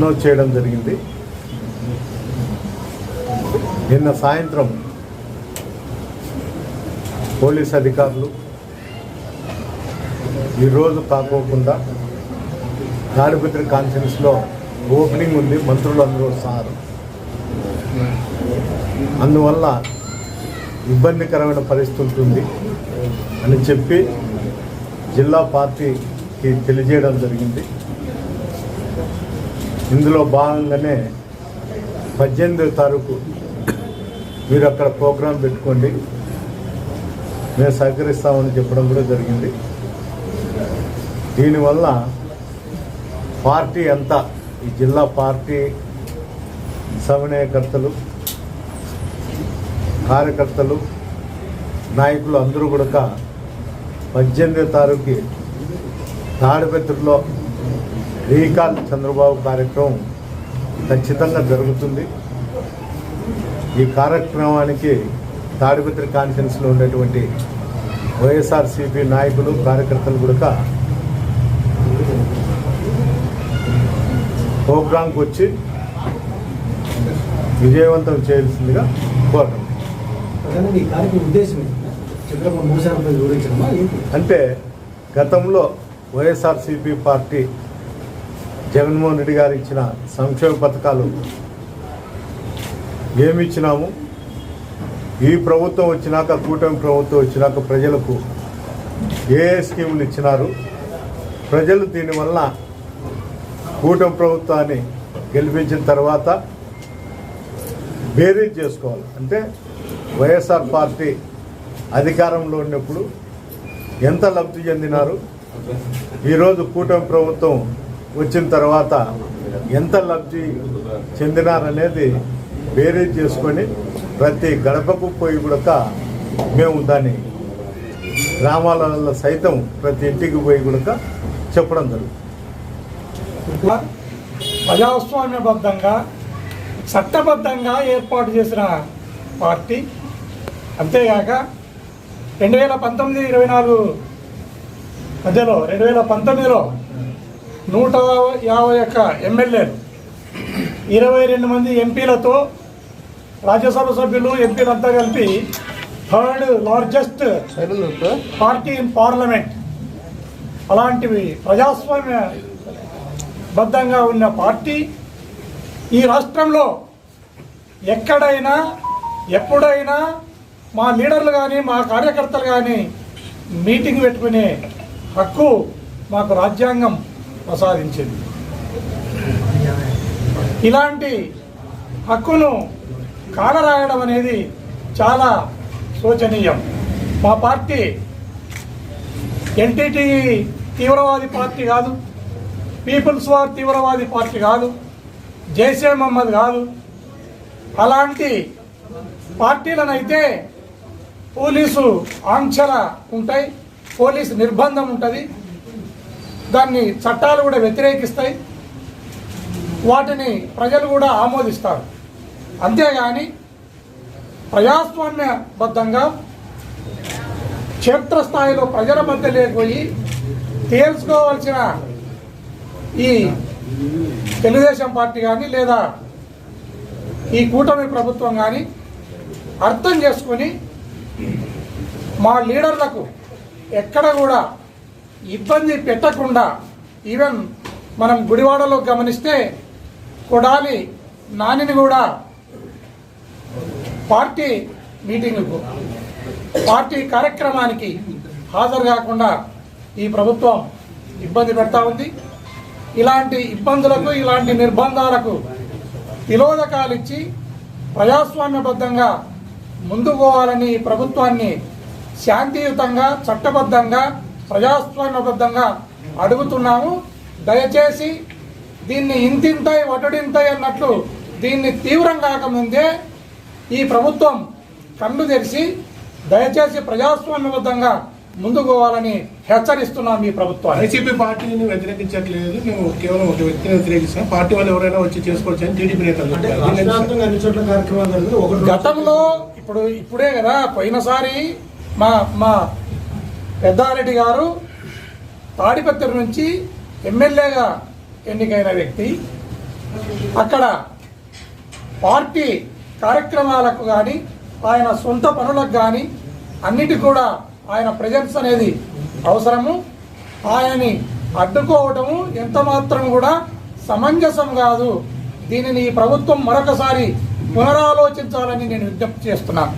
Announce చేయడం జరిగింది. నిన్న సాయంత్రం పోలీస్ అధికారులు ఈరోజు కాకోకుండా తాడిపత్రి కాన్ఫరెన్స్లో ఓపెనింగ్ ఉంది మంత్రులు అందరూ వస్తున్నారు. అందువల్ల ఇబ్బందికరమైన పరిస్థితి ఉంటుంది అని చెప్పి జిల్లా పార్టీకి తెలియజేయడం జరిగింది. ఇందులో భాగంగానే పద్దెనిమిదో తారీఖు మీరు అక్కడ ప్రోగ్రాం పెట్టుకోండి. మేము సహకరిస్తామని చెప్పడం కూడా జరిగింది. దీనివల్ల పార్టీ అంతా ఈ జిల్లా పార్టీ సమన్వయకర్తలు కార్యకర్తలు నాయకులు అందరూ కూడా పద్దెనిమిదో తారీఖుకి తాడిపత్రిలో రీకాల్ చంద్రబాబు కార్యక్రమం ఖచ్చితంగా జరుగుతుంది. ఈ కార్యక్రమానికి తాడిపత్రి కాన్ఫరెన్స్లో ఉండేటువంటి వైఎస్ఆర్సీపీ నాయకులు కార్యకర్తలు కూడా ప్రోగ్రాంకి వచ్చి విజయవంతం చేయాల్సిందిగా కోరడం. అంటే గతంలో వైఎస్ఆర్సీపీ పార్టీ జగన్మోహన్ రెడ్డి గారు ఇచ్చిన సంక్షేమ పథకాలు ఏమి ఇచ్చినాము? ఈ ప్రభుత్వం వచ్చినాక కూటమి ప్రభుత్వం వచ్చినాక ప్రజలకు ఏ స్కీములు ఇచ్చినారు? ప్రజలు దీనివల్ల కూటమి ప్రభుత్వాన్ని గెలిపించిన తర్వాత బేరీజ్ చేసుకోవాలి. అంటే వైఎస్ఆర్ పార్టీ అధికారంలో ఉన్నప్పుడు ఎంత లబ్ధి చెందినారు? ఈరోజు కూటమి ప్రభుత్వం వచ్చిన తర్వాత ఎంత లబ్ధి చెందినారనేది వేరే చేసుకొని ప్రతి గడపకు పోయి కూడా మేము దాన్ని గ్రామాలలో సైతం ప్రతి ఇంటికి పోయి కూడా చెప్పడం జరుగుతుంది. ప్రజాస్వామ్యబద్ధంగా చట్టబద్ధంగా ఏర్పాటు చేసిన పార్టీ అంతేగాక రెండు వేల పంతొమ్మిది ఇరవై నాలుగు మధ్యలో రెండు వేల పంతొమ్మిదిలో నూట యాభై ఒక్క ఎమ్మెల్యేలు. ఇరవై రెండు మంది ఎంపీలతో రాజ్యసభ సభ్యులు ఎంపీలంతా కలిపి third largest party in parliament. అలాంటివి ప్రజాస్వామ్య బద్ధంగా ఉన్న పార్టీ. ఈ రాష్ట్రంలో ఎక్కడైనా ఎప్పుడైనా మా లీడర్లు కానీ మా కార్యకర్తలు కానీ మీటింగ్ పెట్టుకునే హక్కు మాకు రాజ్యాంగం ప్రసాదించింది. ఇలాంటి హక్కును కాలరాయడం అనేది చాలా శోచనీయం. మా పార్టీ ఎన్టీటీ తీవ్రవాది పార్టీ కాదు పీపుల్స్ వార్ తీవ్రవాది పార్టీ కాదు జైసే మహమ్మద్ కాదు. అలాంటి పార్టీలనైతే పోలీసు ఆంక్షల ఉంటాయి పోలీసు నిర్బంధం ఉంటుంది. దాన్ని చట్టాలు కూడా వ్యతిరేకిస్తాయి. వాటిని ప్రజలు కూడా ఆమోదిస్తారు. అంతేగాని ప్రజాస్వామ్యబద్ధంగా క్షేత్రస్థాయిలో ప్రజల మధ్య లేకపోయి తేల్చుకోవాల్సిన ఈ తెలుగుదేశం పార్టీ కానీ లేదా ఈ కూటమి ప్రభుత్వం కానీ అర్థం చేసుకొని మా లీడర్లకు ఎక్కడ కూడా ఇబ్బంది పెట్టకుండా ఈవెన్ మనం గుడివాడలో గమనిస్తే కొడాలి నానిని కూడా పార్టీ మీటింగ్కు పార్టీ కార్యక్రమానికి హాజరు కాకుండా ఈ ప్రభుత్వం ఇబ్బంది పెడతా ఉంది. ఇలాంటి ఇబ్బందులకు ఇలాంటి నిర్బంధాలకు తిలోదకాలు ఇచ్చి ప్రజాస్వామ్యబద్ధంగా ముందుకోవాలని ఈ ప్రభుత్వాన్ని శాంతియుతంగా చట్టబద్ధంగా ప్రజాస్వామ్యబద్ధంగా అడుగుతున్నాము. దయచేసి దీన్ని ఇంతింతాయి వటడింతాయి అన్నట్లు దీన్ని తీవ్రం కాకముందే ఈ ప్రభుత్వం కళ్ళు తెరిచి దయచేసి ప్రజాస్వామ్యబద్ధంగా ముందుకు పోవాలని హెచ్చరిస్తున్నాం ఈ ప్రభుత్వాన్ని. వైసీపీ పార్టీని వ్యతిరేకించట్లేదు. మేము కేవలం ఒక వ్యక్తిని వ్యతిరేకిస్తాం పార్టీ వాళ్ళు ఎవరైనా వచ్చి చేసుకోవచ్చు అని టీడీపీ నేతలు గతంలో ఇప్పుడు ఇప్పుడే కదా పోయినసారి మా మా పెద్దారెడ్డి గారు తాడిపత్రి నుంచి ఎమ్మెల్యేగా ఎన్నికైన వ్యక్తి. అక్కడ పార్టీ కార్యక్రమాలకు కానీ ఆయన సొంత పనులకు కానీ అన్నిటికి కూడా ఆయన ప్రజెన్స్ అనేది అవసరము. ఆయనని అడ్డుకోవటము ఎంత మాత్రం కూడా సమంజసం కాదు. దీనిని ఈ ప్రభుత్వం మరొకసారి పునరాలోచించాలని నేను విజ్ఞప్తి చేస్తున్నాను.